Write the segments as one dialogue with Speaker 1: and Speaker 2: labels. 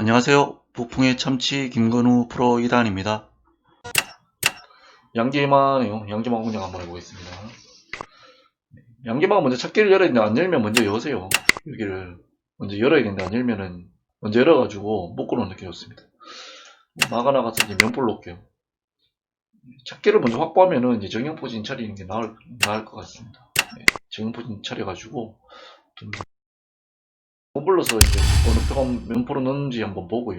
Speaker 1: 안녕하세요. 북풍의 참치 김건우 프로 2단입니다. 양지만이요. 양지만 공략 한번 해보겠습니다. 양지만 먼저 찾기를 열어야 되는데 안 열면 먼저 여세요. 여기를 먼저 열어야겠는데 안 열면은 먼저 열어가지고 묶어놓는 게 좋습니다. 나가 나가서 이제 면볼 놓을게요. 찾기를 먼저 확보하면은 이제 정형포진 차리는 게 나을, 나을 것 같습니다. 네, 정형포진 차려가지고 좀 홈블러서 이제 어느 표가 면포로 넣는지 한번 보고요.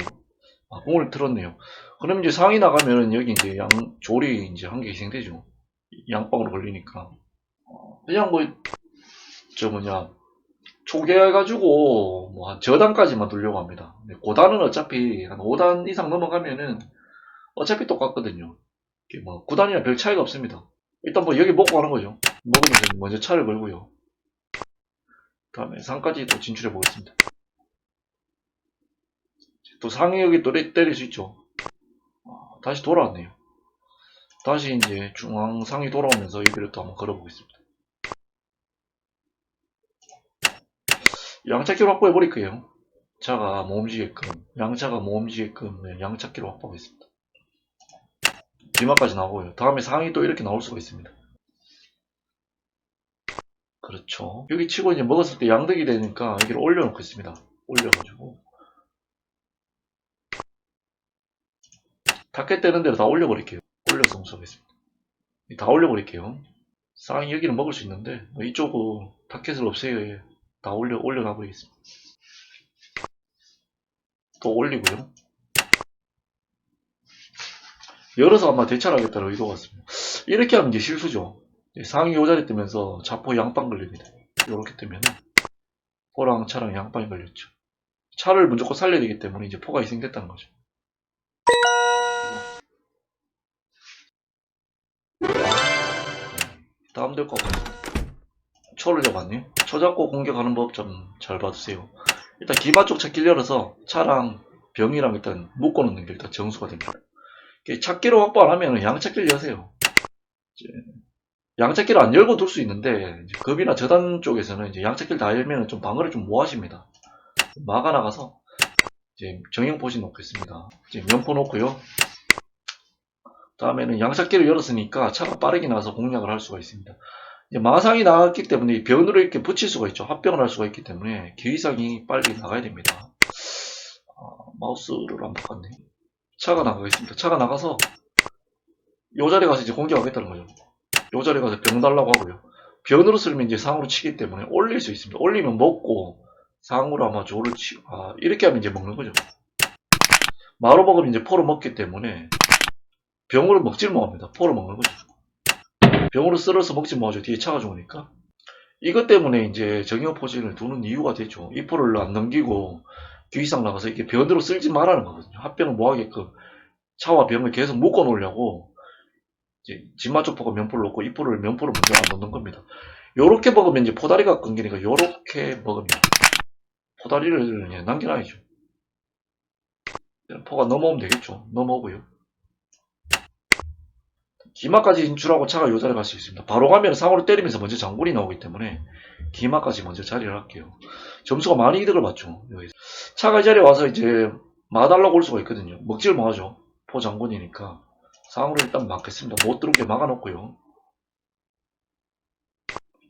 Speaker 1: 아, 공을 틀었네요. 그럼 이제 상이 나가면은 여기 이제 양, 조리 이제 한 개 희생되죠. 양방으로 걸리니까. 어, 그냥 뭐, 저 뭐냐, 초기해가지고, 뭐, 한 저단까지만 두려고 합니다. 고단은 어차피 한 5단 이상 넘어가면은 어차피 똑같거든요. 이게 뭐, 9단이랑 별 차이가 없습니다. 일단 뭐, 여기 먹고 가는 거죠. 먹으면서 먼저 차를 걸고요. 다음에 상까지 또 진출해 보겠습니다. 또 여기 또 때- 때릴 수 있죠. 아, 다시 돌아왔네요. 다시 이제 중앙 상이 돌아오면서 여기를 또 한번 걸어보겠습니다. 양차기로 확보해 버릴 거예요. 차가 못 움직이게끔, 양차가 네, 양차기로 확보하겠습니다. 뒤마까지 나오고요. 다음에 상이 또 이렇게 나올 수가 있습니다. 그렇죠. 여기 치고 이제 먹었을 때 양득이 되니까 여기를 올려놓고 있습니다. 올려가지고. 타켓 되는 대로 다 올려버릴게요. 올려서 훔쳐보겠습니다. 다 올려버릴게요. 쌍이 여기는 먹을 수 있는데, 뭐 이쪽은 타켓을 없애요. 예. 다 올려, 올려놔버리겠습니다. 또 올리고요. 열어서 아마 대처하겠다는 의도가 같습니다. 이렇게 하면 이제 실수죠. 예, 상이 요 자리 뜨면서 자포 양빵 걸립니다. 이렇게 뜨면 포랑 차랑 양빵이 걸렸죠. 차를 무조건 살려야 되기 때문에 이제 포가 희생됐다는 거죠. 다음 될 것 같습니다. 초를 잡았네요. 초 잡고 공격하는 법 좀 잘 봐주세요. 일단 기마 쪽 찾기를 열어서 차랑 병이랑 일단 묶어놓는 게 일단 정수가 됩니다. 찾기로 확보 안 하면 양찾기를 여세요. 양찾기를 안 열고 둘 수 있는데 급이나 저단 쪽에서는 이제 양찾기를 다 열면 좀 방어를 좀 모아십니다. 막아 나가서 이제 정형 포진 놓겠습니다. 이제 면포 놓고요. 다음에는 양찾기를 열었으니까 차가 빠르게 나가서 공략을 할 수가 있습니다. 이제 마상이 나왔기 때문에 이 변으로 이렇게 붙일 수가 있죠. 합병을 할 수가 있기 때문에 기위상이 빨리 나가야 됩니다. 아, 마우스를 안 바꿨네. 차가 나가겠습니다. 차가 나가서 요 자리에 가서 이제 공격하겠다는 거죠. 요 자리에 가서 병 달라고 하고요. 변으로 쓰면 이제 상으로 치기 때문에 올릴 수 있습니다. 올리면 먹고 상으로 아마 조를 치, 아, 이렇게 하면 이제 먹는 거죠. 마로 먹으면 이제 포로 먹기 때문에 병으로 먹질 못합니다. 포로 먹는 거죠. 병으로 썰어서 먹지 못하죠. 뒤에 차가 좋으니까. 이것 때문에 이제 정형 포진을 두는 이유가 되죠. 이 포를 안 넘기고 귀이상 나가서 이렇게 변으로 쓸지 말라는 거거든요. 합병을 못하게끔 차와 병을 계속 묶어 놓으려고 진마쪽 포가 면포를 놓고 이 포를 면포를 먼저 안 넣는 겁니다. 요렇게 먹으면 이제 포다리가 끊기니까 요렇게 먹으면 포다리를 그냥 남겨놔야죠. 포가 넘어오면 되겠죠. 넘어오고요. 기마까지 진출하고 차가 요 자리에 갈 수 있습니다. 바로 가면 상으로 때리면서 먼저 장군이 나오기 때문에 기마까지 먼저 자리를 할게요. 점수가 많이 이득을 받죠. 여기서. 차가 이 자리에 와서 이제 마달라고 올 수가 있거든요. 먹지를 못하죠. 포 장군이니까. 상으로 일단 막겠습니다. 못 들어오게 막아놓고요.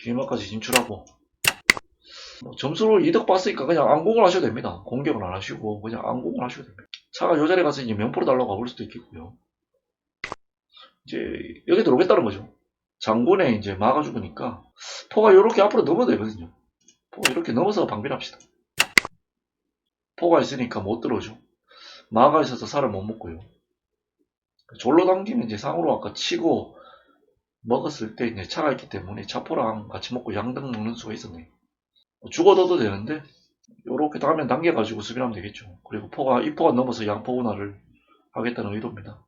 Speaker 1: 기마까지 진출하고 뭐 점수로 이득 봤으니까 그냥 안공을 하셔도 됩니다. 공격을 안 하시고 그냥 안공을 하셔도 됩니다. 차가 요 자리에 가서 이제 면포로 달라고 가볼 수도 있겠고요. 이제 여기 들어오겠다는 거죠. 장군에 이제 막아 죽으니까 포가 이렇게 앞으로 넘어도 되거든요. 포가 이렇게 넘어서 방비합시다. 포가 있으니까 못 들어오죠. 마가 있어서 살을 못 먹고요. 졸로 당기면 이제 상으로 아까 치고 먹었을 때 이제 차가 있기 때문에 차포랑 같이 먹고 양등 먹는 수가 있었네요. 죽어둬도 되는데 요렇게 다음에 당겨가지고 수비하면 되겠죠. 그리고 포가 이 포가 넘어서 양포 운하를 하겠다는 의도입니다.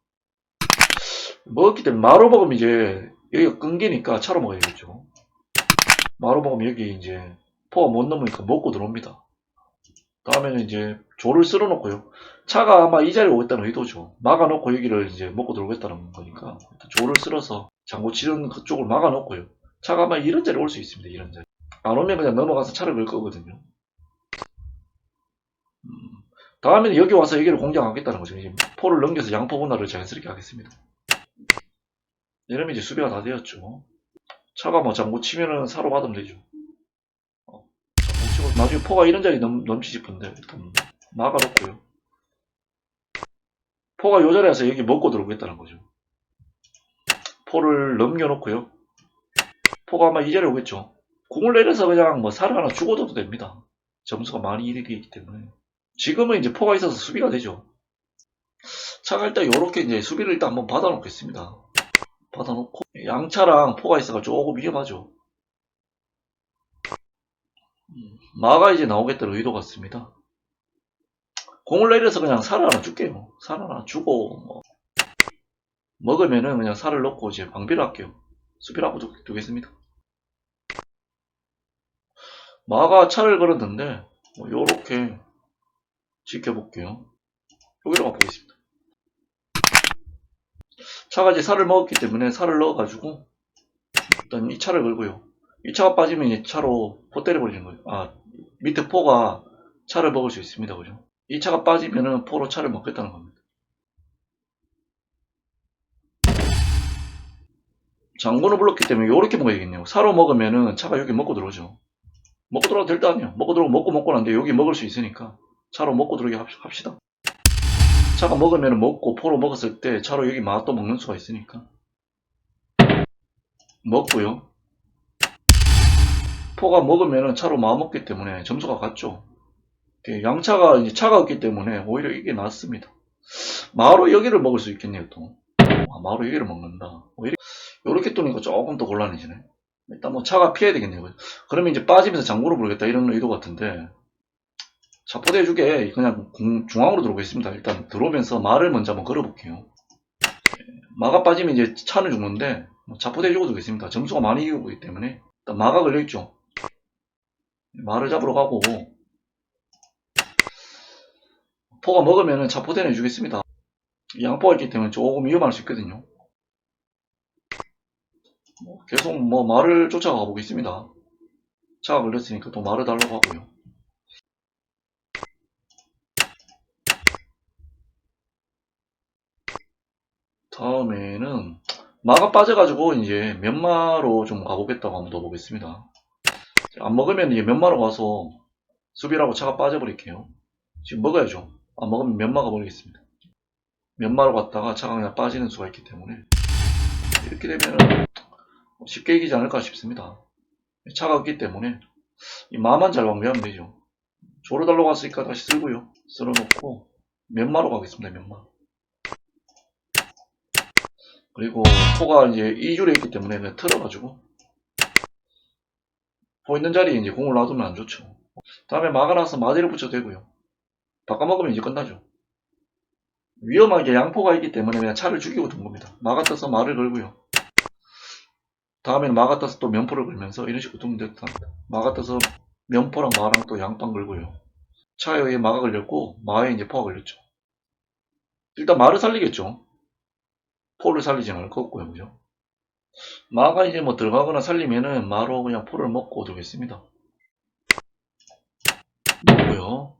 Speaker 1: 먹었기 때문에 마로 먹으면 이제 여기가 끊기니까 차로 먹어야겠죠. 마로 먹으면 여기 이제 포가 못 넘으니까 먹고 들어옵니다. 다음에는 이제 조를 쓸어 놓고요. 차가 아마 이 자리에 오겠다는 의도죠. 막아 놓고 여기를 이제 먹고 들어오겠다는 거니까 조를 쓸어서 장고 치는 그쪽을 막아 놓고요. 차가 아마 이런 자리에 올 수 있습니다. 이런 자리. 안 오면 그냥 넘어가서 차를 걸 거거든요. 음, 다음에는 여기 와서 여기를 공략하겠다는 거죠. 이제 포를 넘겨서 양포 분할을 자연스럽게 하겠습니다. 이러면 이제 수비가 다 되었죠. 차가 뭐 장구 치면은 사로 받으면 되죠. 어, 장구 치고 나중에 포가 이런 자리 넘, 넘치지 싶은데 일단 막아놓고요. 포가 요 자리에 와서 여기 먹고 들어오겠다는 거죠. 포를 넘겨놓고요. 포가 아마 이 자리에 오겠죠. 공을 내려서 그냥 뭐 살을 하나 죽어줘도 됩니다. 점수가 많이 이르게 있기 때문에. 지금은 이제 포가 있어서 수비가 되죠. 차가 일단 요렇게 이제 수비를 일단 한번 받아놓겠습니다. 받아놓고 양차랑 포가 있어가 조금 위험하죠. 음, 마가 이제 나오겠다는 의도 같습니다. 공을 내려서 그냥 살 하나 줄게요. 살 하나 주고 뭐 먹으면은 그냥 살을 넣고 이제 방비를 할게요. 수비를 하고 두, 두겠습니다. 마가 차를 걸었는데 뭐 요렇게 지켜볼게요. 여기로 가보겠습니다. 차가 이제 살을 먹었기 때문에 살을 넣어가지고 일단 이 차를 걸고요. 이 차가 빠지면 이 차로 포 때려버리는 거예요. 아 밑에 포가 차를 먹을 수 있습니다. 그죠? 이 차가 빠지면은 포로 차를 먹겠다는 겁니다. 장군을 불렀기 때문에 요렇게 먹어야 되겠네요. 사로 먹으면은 차가 여기 먹고 들어오죠. 먹고 들어가도 될 거 아니에요. 먹고 들어오고 먹고 먹고 난데 여기 먹을 수 있으니까 차로 먹고 들어오게 합- 합시다. 차가 먹으면 먹고 포로 먹었을 때 차로 여기 맛도 먹는 수가 있으니까 먹고요. 포가 먹으면 차로 마 먹기 때문에 점수가 같죠. 이렇게 양차가 이제 차가 없기 때문에 오히려 이게 낫습니다. 마로 여기를 먹을 수 있겠네요 또. 아, 마로 여기를 먹는다. 오히려 이렇게 뜨니까 조금 더 곤란해지네. 일단 뭐 차가 피해야 되겠네요. 그러면 이제 빠지면서 장구를 부르겠다 이런 의도 같은데 자포대 해주게 그냥 공- 중앙으로 들어오겠습니다. 일단 들어오면서 말을 먼저 한번 걸어볼게요. 마가 빠지면 이제 차는 죽는데 뭐 자포대 해주고 두겠습니다. 점수가 많이 이기고 있기 때문에 일단 마가 걸려있죠. 말을 잡으러 가고 포가 먹으면 자포대는 해주겠습니다. 양포가 있기 때문에 조금 위험할 수 있거든요. 뭐 계속 뭐 말을 쫓아가 보겠습니다. 차가 걸렸으니까 또 말을 달라고 하고요. 다음에는 마가 빠져가지고 이제 면마로 좀 가보겠다고 한번 더 보겠습니다. 안 먹으면 이제 면마로 가서 수비라고 차가 빠져버릴게요. 지금 먹어야죠. 안 먹으면 면마가 버리겠습니다. 면마로 갔다가 차가 그냥 빠지는 수가 있기 때문에 이렇게 되면은 쉽게 이기지 않을까 싶습니다. 차가 없기 때문에 이 마만 잘 방비하면 되죠. 조로 달러 갔으니까 다시 쓸고요. 쓸어놓고 면마로 가겠습니다. 면마. 그리고 포가 이제 2줄에 있기 때문에 그냥 틀어가지고 포 있는 자리에 이제 공을 놔두면 안 좋죠. 다음에 막아놔서 마디를 붙여도 되고요. 바꿔먹으면 이제 끝나죠. 위험하게 양포가 있기 때문에 그냥 차를 죽이고 둔 겁니다. 마가 떠서 말을 걸고요. 다음에는 마가 떠서 또 면포를 걸면서 이런 식으로 두면 됐답니다. 마가 떠서 면포랑 마랑 또 양빵 걸고요. 차에 마가 걸렸고 마에 이제 포가 걸렸죠. 일단 마를 살리겠죠. 포를 살리지는 않을. 그죠? 마가 이제 뭐 들어가거나 살리면은 마로 그냥 포를 먹고 두겠습니다. 먹고요.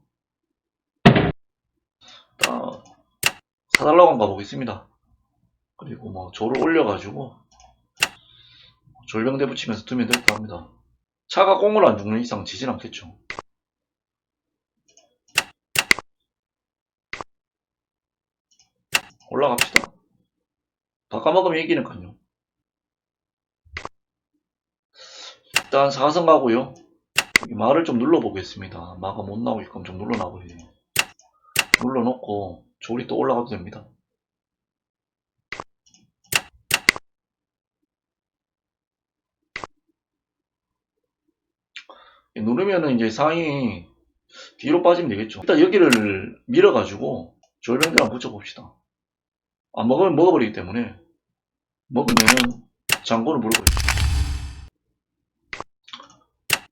Speaker 1: 일단 사달라고 한번 가보겠습니다. 그리고 뭐 조를 올려가지고 졸병대 붙이면서 두면 될것 합니다. 차가 공을 안 죽는 이상 지진 않겠죠. 올라갑시다. 바꿔먹으면 이기니까요. 일단 4선 가고요. 말을 좀 눌러보겠습니다. 마가 못 나오게끔 좀 눌러놔보세요. 눌러놓고 조리 또 올라가도 됩니다. 누르면은 이제 상이 뒤로 빠지면 되겠죠. 일단 여기를 밀어가지고 졸병대랑 붙여봅시다. 안 먹으면 먹어버리기 때문에 먹으면은 장군을 부르고요.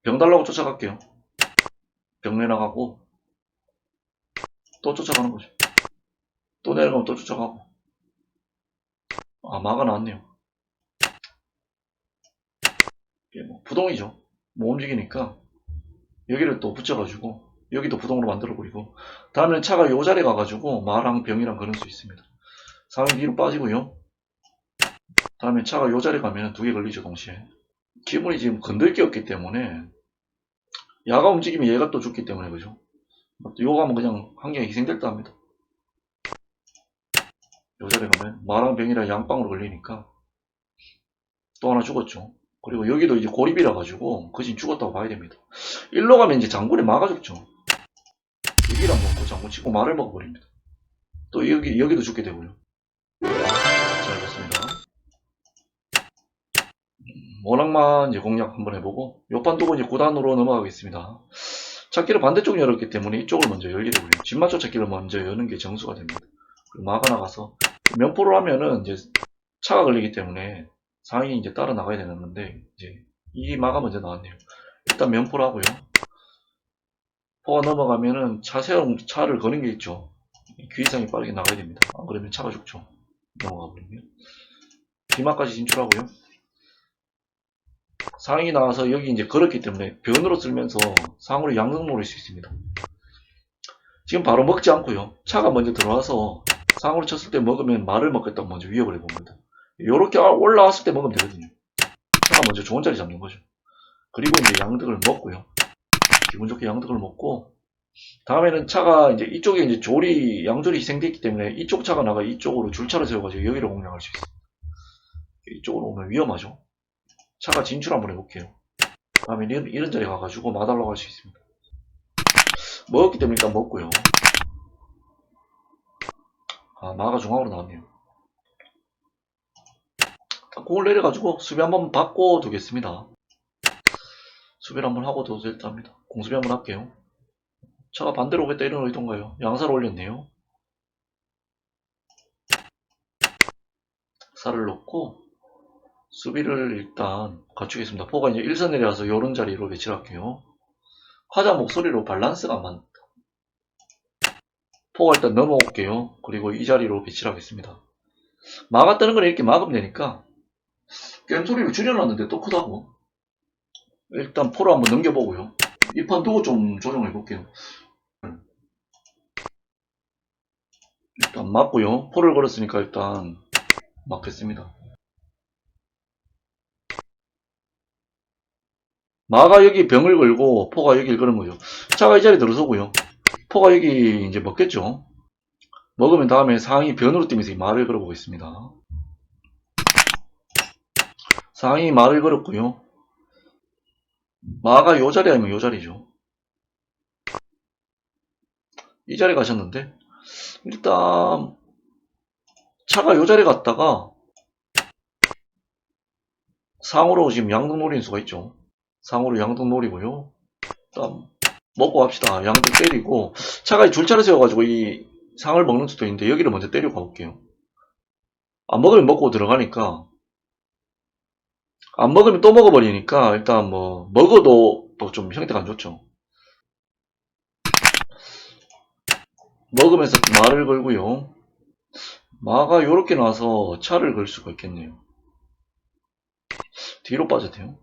Speaker 1: 병 달라고 쫓아갈게요. 병 내 나가고 또 쫓아가는 거죠. 또 내려가면 또 쫓아가고 아 막아놨네요. 이게 뭐 부동이죠. 뭐 움직이니까 여기를 또 붙여가지고 여기도 부동으로 만들어 버리고 다음에는 차가 요 자리에 가가지고 마랑 병이랑 그럴 수 있습니다. 상위 뒤로 빠지고요. 다음에 차가 요 자리에 가면 두 개 걸리죠 동시에. 기분이 지금 건들 게 없기 때문에 야가 움직이면 얘가 또 죽기 때문에 그죠. 요거 하면 그냥 희생될 듯 합니다. 요 자리에 가면 마랑 병이랑 양빵으로 걸리니까 또 하나 죽었죠. 그리고 여기도 이제 고립이라 가지고 거진 죽었다고 봐야 됩니다. 일로 가면 이제 장군이 막아 죽죠. 여기랑 먹고 장군 치고 말을 먹어버립니다. 또 여기 여기도 죽게 되고요. 잘. 음, 워낙만 이제 공략 한번 해보고 요판 두고 이제 9단으로 넘어가겠습니다. 찾기를 반대쪽 열었기 때문에 이쪽을 먼저 열게 되고요. 집맞춰 찾기를 먼저 여는 게 정수가 됩니다. 그리고 막아 나가서 면포를 하면은 이제 차가 걸리기 때문에 상인이 이제 따라 나가야 되는 건데 이제 이 마가 먼저 나왔네요. 일단 면포를 하고요. 포가 넘어가면은 차 세움 차를 거는 게 있죠. 귀 이상이 빠르게 나가야 됩니다. 안 그러면 차가 죽죠. 넘어가 버리면 비마까지 진출하고요. 상인이 나와서 여기 이제 걸었기 때문에 변으로 쓸면서 상으로 양등 노릴 수 있습니다. 지금 바로 먹지 않고요. 차가 먼저 들어와서 상으로 쳤을 때 먹으면 말을 먹겠다고 먼저 위협을 해봅니다. 요렇게 올라왔을 때 먹으면 되거든요. 차가 먼저 좋은 자리 잡는 거죠. 그리고 이제 양득을 먹고요. 기분 좋게 양득을 먹고, 다음에는 차가 이제 이쪽에 이제 조리, 양조리 희생됐기 때문에 이쪽 차가 나가 이쪽으로 줄차를 세워가지고 여기를 공략할 수 있어요. 이쪽으로 오면 위험하죠. 차가 진출 한번 해볼게요. 다음에 이런, 이런 자리에 가가지고 마달라고 할수 있습니다. 먹었기 때문에 일단 먹고요. 아, 마가 중앙으로 나왔네요. 공을 내려가지고 수비 한번 받고 두겠습니다. 수비를 한번 하고 둬도 될듯 합니다. 공수비 한번 할게요. 차가 반대로 오겠다 이런 의도인가요? 양사를 올렸네요. 살을 놓고 수비를 일단 갖추겠습니다. 포가 이제 1선 내려와서 요런 자리로 배치를 할게요. 화자 목소리로 밸런스가 안. 포가 일단 넘어올게요. 그리고 이 자리로 배치를 하겠습니다. 막아 뜨는 건 이렇게 막으면 되니까 게임 소리를 줄여놨는데 또 크다고. 일단 포로 한번 넘겨보고요. 이 판 두고 좀 조정해 볼게요. 일단 맞고요. 포를 걸었으니까 일단 맞겠습니다. 마가 여기 병을 걸고 포가 여기를 걸은 거죠. 차가 이 자리에 들어서고요. 포가 여기 이제 먹겠죠. 먹으면 다음에 상이 변으로 뛰면서 이 말을 걸어보겠습니다. 상이 말을 걸었고요. 마가 요 자리 아니면 요 자리죠. 이 자리 가셨는데 일단 차가 요 자리 갔다가 상으로 지금 양등 노리는 수가 있죠. 상으로 양등 노리고요. 일단 먹고 갑시다. 양등 때리고 차가 줄차를 세워가지고 이 상을 먹는 수도 있는데 여기를 먼저 때리고 가볼게요. 안 먹으면 먹고 들어가니까 안 먹으면 또 먹어버리니까 일단 뭐 먹어도 또 좀 형태가 안 좋죠. 먹으면서 말을 걸고요. 마가 요렇게 나와서 차를 걸 수가 있겠네요. 뒤로 빠져도요.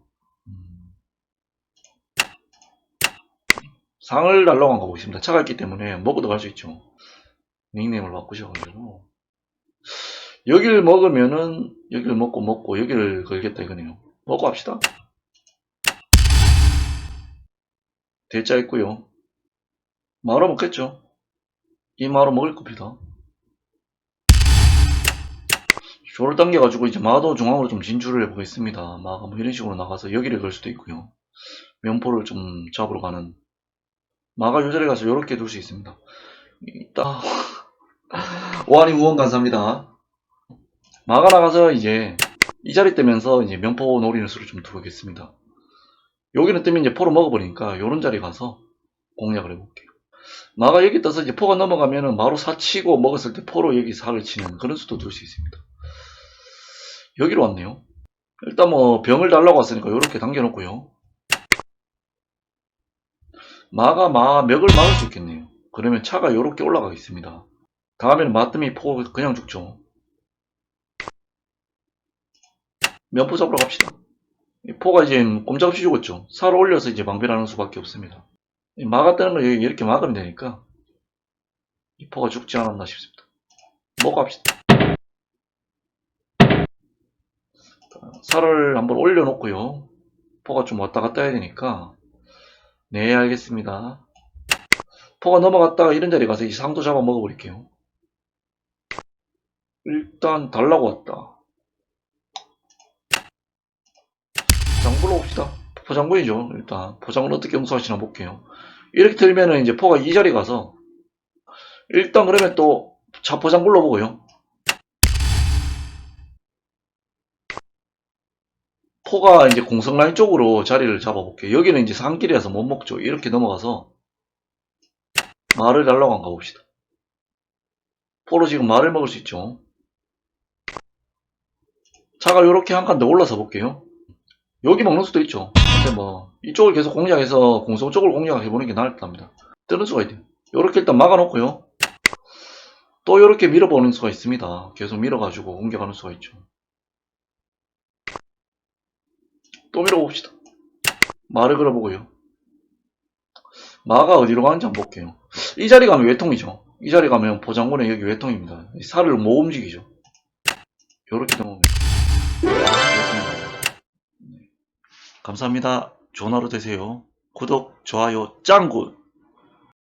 Speaker 1: 상을 달라고 한거 보겠습니다. 차가 있기 때문에 먹어도 갈 수 있죠. 닉네임을 바꾸셔가지고 여기를 먹으면은 여기를 먹고 먹고 여기를 걸겠다 이거네요. 먹고 합시다. 대자 있고요. 마로 먹겠죠. 이 마로 먹을 겁니다. 조를 당겨가지고 이제 마도 중앙으로 좀 진출을 해보겠습니다. 마가 뭐 이런 식으로 나가서 여기를 걸 수도 있고요. 면포를 좀 잡으러 가는 마가 요 자리에 가서 이렇게 둘 수 있습니다. 이따 오한이 후원 감사합니다. 마가 나가서 이제 이 자리 뜨면서 이제 면포 노리는 수를 좀 두겠습니다. 여기는 뜨면 이제 포로 먹어버리니까 요런 자리 가서 공략을 해볼게요. 마가 여기 떠서 이제 포가 넘어가면은 마로 사 치고 먹었을 때 포로 여기 사를 치는 그런 수도 둘 수 있습니다. 여기로 왔네요. 일단 뭐 병을 달라고 왔으니까 이렇게 당겨놓고요. 마가 마 멱을 막을 수 있겠네요. 그러면 차가 이렇게 올라가겠습니다. 다음에는 마뜸이 포 그냥 죽죠. 면포 잡으러 갑시다. 이 포가 이제 꼼짝없이 죽었죠. 살을 올려서 이제 방패하는 수밖에 없습니다. 이 마가 뜨는 걸 이렇게 막으면 되니까 이 포가 죽지 않았나 싶습니다. 먹고 합시다. 살을 한번 올려놓고요. 포가 좀 왔다 갔다 해야 되니까 네 알겠습니다. 포가 넘어갔다가 이런 자리 가서 이 상도 잡아 먹어버릴게요. 일단 달라고 왔다. 장불로 봅시다. 포장군이죠. 일단 포장은 어떻게 응수하시나 볼게요. 이렇게 들면은 이제 포가 이 자리 가서 일단 그러면 또 자포장 불러보고요. 포가 이제 공성라인 쪽으로 자리를 잡아볼게요. 여기는 이제 산길이라서 못 먹죠. 이렇게 넘어가서 말을 달라고 한가 봅시다. 포로 지금 말을 먹을 수 있죠. 차가 이렇게 한 칸 더 올라서 볼게요. 여기 먹는 수도 있죠. 근데 뭐 이쪽을 계속 공략해서 공성 쪽을 공략해보는 게 나을 듯 합니다. 뜨는 수가 있대요. 이렇게 일단 막아놓고요. 또 이렇게 밀어보는 수가 있습니다. 계속 밀어가지고 공격하는 수가 있죠. 또 밀어봅시다. 말을 걸어보고요. 마가 어디로 가는지 한번 볼게요. 이 자리 가면 외통이죠. 이 자리 가면 보장군의 여기 외통입니다. 이 살을 못 움직이죠. 요렇게 넘어오면. 감사합니다. 좋은 하루 되세요. 구독, 좋아요, 짱굿!